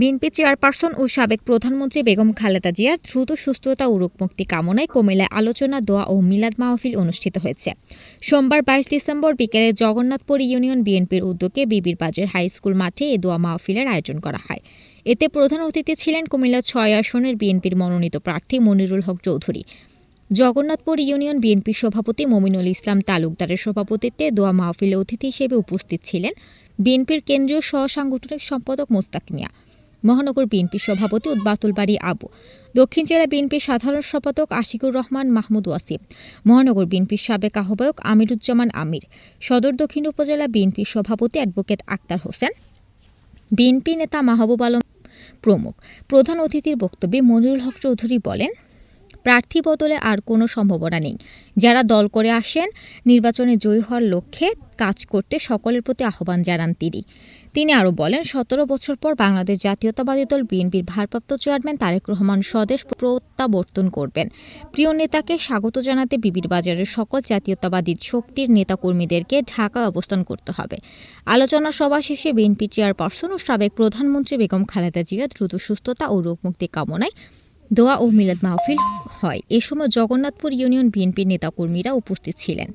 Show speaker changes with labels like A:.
A: BNP chairperson ও সাবেক প্রধানমন্ত্রী বেগম খালেদা জিয়ার দ্রুত সুস্থতা ও রোগমুক্তি কামনায় কুমিল্লায় আলোচনা, দোয়া ও মিলাদ মাহফিল অনুষ্ঠিত হয়েছে। সোমবার বাইশ ডিসেম্বর বিকেলে জগন্নাথপুর ইউনিয়ন বিএনপির উদ্যোগে বিবির বাজার হাই স্কুল মাঠে এ দোয়া মাহফিলের আয়োজন করা হয়। এতে প্রধান অতিথি ছিলেন কুমিল্লা ছয় আসনের বিএনপির মনোনীত প্রার্থী মনিরুল হক চৌধুরী। জগন্নাথপুর ইউনিয়ন বিএনপি সভাপতি মমিনুল ইসলাম তালুকদারের সভাপতিত্বে দোয়া মাহফিলে অতিথি হিসেবে উপস্থিত ছিলেন বিএনপির কেন্দ্রীয় সহ সাংগঠনিক সম্পাদক মোস্তাক মিয়া। মহানগর বিএনপি সভাপতি উদ্বাতুল বাড়ি আবু, দক্ষিণ জেলা বিএনপির সাধারণ সম্পাদক আশিকুর রহমান মাহমুদ ওয়াসিম, মহানগর বিএনপির সাবেক আহ্বায়ক আমিরুজ্জামান আমির, সদর দক্ষিণ উপজেলা বিএনপির সভাপতি অ্যাডভোকেট আক্তার হোসেন, বিএনপি নেতা মাহবুব আলম প্রমুখ। প্রধান অতিথির বক্তব্যে মনিরুল হক চৌধুরী বলেন প্রার্থী বদলে আর কোনো সম্ভাবনা নেই। যারা দল করে আসেন, নির্বাচনে জয়ী হওয়ার লক্ষ্যে কাজ করতে সকলের প্রতি আহ্বান জানান তিনি। তিনি আরও বলেন, সতেরো বছর পর বাংলাদেশ জাতীয়তাবাদী দল বিএনপির ভারপ্রাপ্ত চেয়ারম্যান তারেক রহমান স্বদেশ প্রত্যাবর্তন করবেন। প্রিয় নেতাকে স্বাগত জানাতে বিবির বাজারের সকল জাতীয়তাবাদী শক্তির নেতাকর্মীদেরকে ঢাকায় অবস্থান করতে হবে। আলোচনা সভা শেষে বিএনপি চেয়ারপারসন ও সাবেক প্রধানমন্ত্রী বেগম খালেদা জিয়া দ্রুত সুস্থতা ও রোগমুক্তি কামনায় দোয়া ও মিলাদ মাহফিল হয়। এ সময় জগন্নাথপুর ইউনিয়ন বিএনপির নেতাকর্মীরা উপস্থিত ছিলেন।